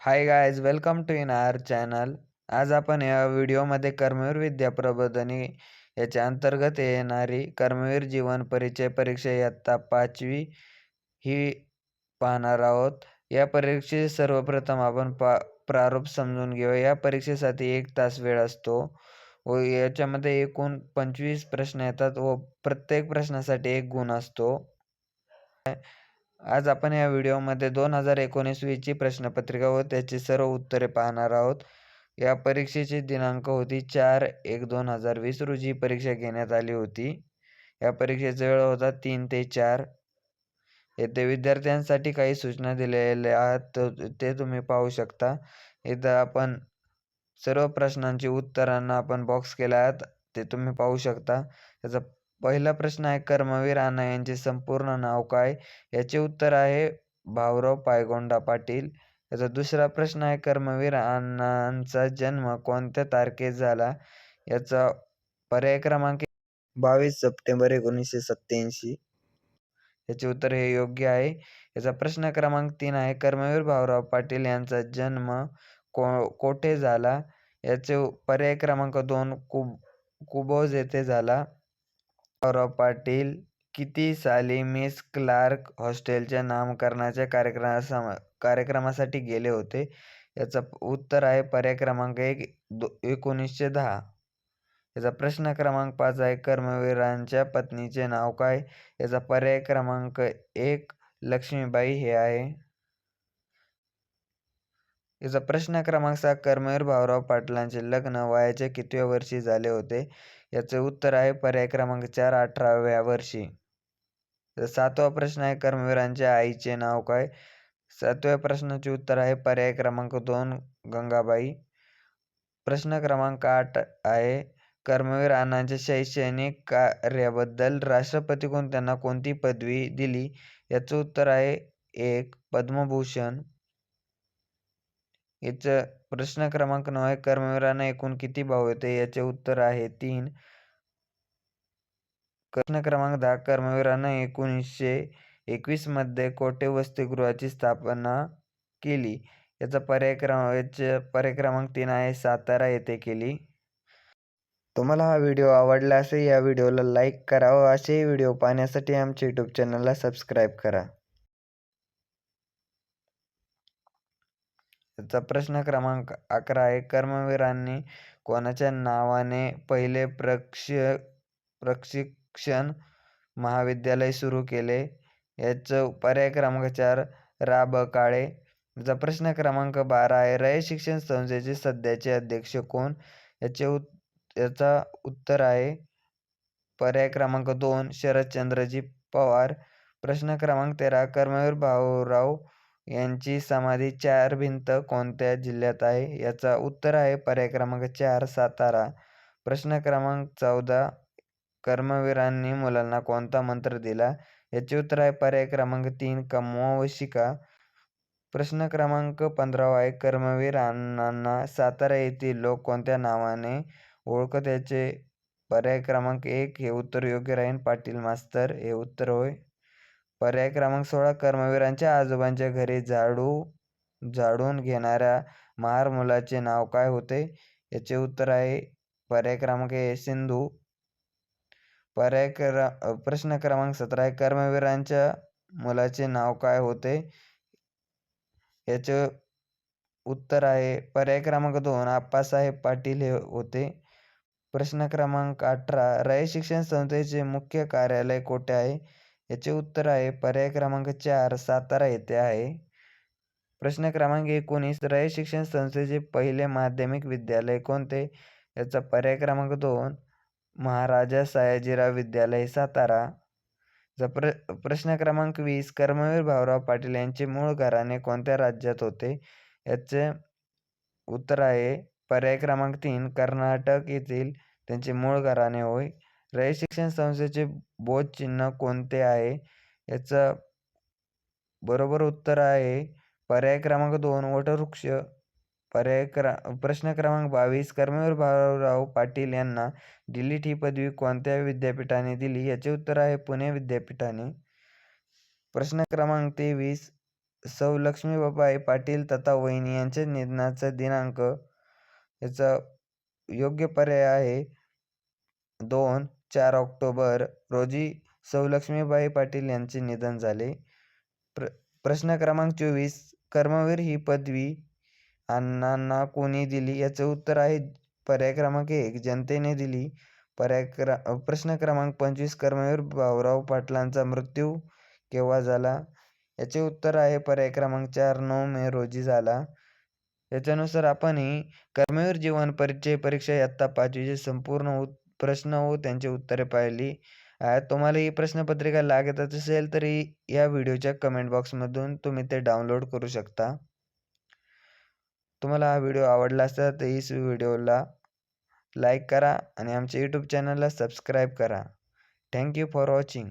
Hi guys welcome to in our channel आज आपण या व्हिडिओमध्ये कर्मवीर विद्या प्रबोधनी याच्या अंतर्गत येणारी कर्मवीर जीवन परिचय परीक्षा इयत्ता पाचवी ही पाहणार आहोत. या परीक्षे सर्वप्रथम आपण पा प्रारूप समजून घेऊ. या परीक्षेसाठी एक तास वेळ असतो व याच्यामध्ये एकूण पंचवीस प्रश्न येतात व प्रत्येक प्रश्नासाठी एक गुण असतो. आज आपण या व्हिडिओमध्ये दोन हजार एकोणीस वीसची प्रश्नपत्रिका व त्याची सर्व उत्तरे पाहणार आहोत. या परीक्षेची दिनांक होती चार एक दोन हजार वीस रोजी परीक्षा घेण्यात आली होती. या परीक्षेचा वेळ होता तीन ते चार. येथे विद्यार्थ्यांसाठी काही सूचना दिलेल्या आहेत ते तुम्ही पाहू शकता. इथं आपण सर्व प्रश्नांची उत्तरांना आपण बॉक्स केला आहेत ते तुम्ही पाहू शकता. त्याचा पहिला प्रश्न आहे कर्मवीर राणा यांचे संपूर्ण नाव काय? याचे उत्तर आहे भाऊराव पायगोंडा पाटील. याचा दुसरा प्रश्न आहे कर्मवीर अण्णांचा जन्म कोणत्या तारखेत झाला? याचा पर्याय क्रमांक बावीस सप्टेंबर एकोणीसशे सत्त्याऐंशी. याचे उत्तर हे योग्य आहे. याचा प्रश्न क्रमांक तीन आहे कर्मवीर भाऊराव पाटील यांचा जन्म को कोठे झाला? याचे पर्याय क्रमांक दोन कुब कुबोज येथे झाला. भाऊराव पाटील किती साली मिस क्लार्क हॉस्टेलच्या नामकरणाच्या कार्यक्रमा कार्यक्रमासाठी गेले होते? याचं उत्तर आहे पर्याय क्रमांक एक दो एकोणीसशे दहा. याचा प्रश्न क्रमांक पाच आहे कर्मवीरांच्या पत्नीचे नाव काय? याचा पर्याय क्रमांक एक लक्ष्मीबाई हे आहे. याचा प्रश्न क्रमांक सहा कर्मवीर भाऊराव पाटलांचे लग्न वयाच्या कितव्या वर्षी झाले होते? याचे उत्तर आहे पर्याय क्रमांक चार अठराव्या वर्षी. सातवा प्रश्न आहे कर्मवीरांच्या आईचे नाव काय? सातव्या प्रश्नाचे उत्तर आहे पर्याय क्रमांक दोन गंगाबाई. प्रश्न क्रमांक आठ आहे कर्मवीर अण्णांच्या शैक्षणिक कार्याबद्दल राष्ट्रपतीकडून त्यांना कोणती पदवी दिली? याचं उत्तर आहे एक पद्मभूषण. याचं प्रश्न क्रमांक नऊ आहे कर्मवीरांना एकूण किती भाऊ येते याचे उत्तर आहे तीन. प्रश्न क्रमांक दहा कर्मवीरांना एकोणीसशे एकवीसमध्ये वसतिगृहाची स्थापना केली? याचा पर्याय क्रम याचा पर्याय क्रमांक तीन आहे सातारा येथे केली. तुम्हाला हा व्हिडिओ आवडला असेल या व्हिडिओला लाईक करा व असेही व्हिडिओ पाहण्यासाठी आमच्या यूट्यूब चॅनलला सबस्क्राईब करा. चा प्रश्न क्रमांक अकरा आहे. कर्मवीरांनी कोणाच्या नावाने पहिले प्रक्ष प्रशिक्षण महाविद्यालय सुरू केले? याचं पर्याय क्रमांक चार रा ब काळे याचा प्रश्न क्रमांक बारा आहे. रय शिक्षण संस्थेचे सध्याचे अध्यक्ष कोण? याचे उत् याचा उत्तर आहे. पर्याय क्रमांक दोन शरदचंद्रजी पवार. प्रश्न क्रमांक तेरा कर्मवीर भाऊराव यांची समाधी चार भिंत कोणत्या जिल्ह्यात आहे? याचा उत्तर आहे पर्याय क्रमांक चार सातारा. प्रश्न क्रमांक चौदा कर्मवीरांनी मुलांना कोणता मंत्र दिला? याचे उत्तर आहे पर्याय क्रमांक तीन कमवशिका प्रश्न क्रमांक पंधरावा आहे कर्मवीर अण्णांना सातारा येथील लोक कोणत्या नावाने ओळखत याचे पर्याय क्रमांक एक हे उत्तर योग्य राहीन. पाटील मास्तर हे उत्तर होय. पर्याय क्रमांक सोळा कर्मवीरांच्या आजोबांच्या घरी झाडू झाडून घेणाऱ्या महार मुलाचे नाव काय होते? याचे उत्तर आहे पर्याय क्रमांक ए सिंधू. पर्याय क्र प्रश्न क्रमांक सतरा आहे कर्मवीरांच्या मुलाचे नाव काय होते? याचे उत्तर आहे पर्याय क्रमांक दोन आप्पासाहेब पाटील हे होते. प्रश्न क्रमांक अठरा रय शिक्षण संस्थेचे मुख्य कार्यालय कोठे आहे? याचे उत्तर आहे पर्याय क्रमांक चार सातारा येथे आहे. प्रश्न क्रमांक एकोणीस रय शिक्षण संस्थेचे पहिले माध्यमिक विद्यालय कोणते? याचा पर्याय क्रमांक दोन महाराजा सयाजीराव विद्यालय सातारा. प्र प्रश्न क्रमांक वीस कर्मवीर भाऊराव पाटील यांचे मूळ घराणे कोणत्या राज्यात होते? याचे उत्तर आहे पर्याय क्रमांक तीन कर्नाटक येथील त्यांचे मूळ घराणे होय. रयत शिक्षण संस्थेचे बोध चिन्ह कोणते आहे? याचं बरोबर उत्तर आहे पर्याय क्रमांक दोन वटवृक्ष. पर्याय क्रा प्रश्न क्रमांक बावीस कर्मवीर भाऊराव पाटील यांना डिलीट ही पदवी कोणत्या विद्यापीठाने दिली? याचे उत्तर आहे पुणे विद्यापीठाने. प्रश्न क्रमांक तेवीस सौ लक्ष्मीबाई पाटील तथा वहिनी यांच्या निधनाचा दिनांक. याचा योग्य पर्याय आहे दोन चार ऑक्टोबर रोजी सौलक्ष्मीबाई पाटील यांचे निधन झाले. प्र प्रश्न क्रमांक चोवीस कर्मवीर ही पदवी अण्णांना कोणी दिली? याचे उत्तर आहे पर्याय क्रमांक एक जनतेने दिली. पर्याय क्र प्रश्न क्रमांक पंचवीस कर्मवीर भाऊराव पाटलांचा मृत्यू केव्हा झाला? याचे उत्तर आहे पर्याय क्रमांक चार नऊ मे रोजी झाला. याच्यानुसार आपण ही कर्मवीर जीवन परिचय परीक्षा इयत्ता पाचवीचे संपूर्ण उत प्रश्न हो, व त्यांची उत्तरे पाहिली. तुम्हाला ही प्रश्नपत्रिका लागतच असेल तरी या व्हिडिओच्या कमेंट बॉक्समधून तुम्ही ते डाउनलोड करू शकता. तुम्हाला हा व्हिडिओ आवडला असता तर इस व्हिडिओला लाईक करा आणि आमच्या यूट्यूब चॅनलला सबस्क्राईब करा. Thank you for watching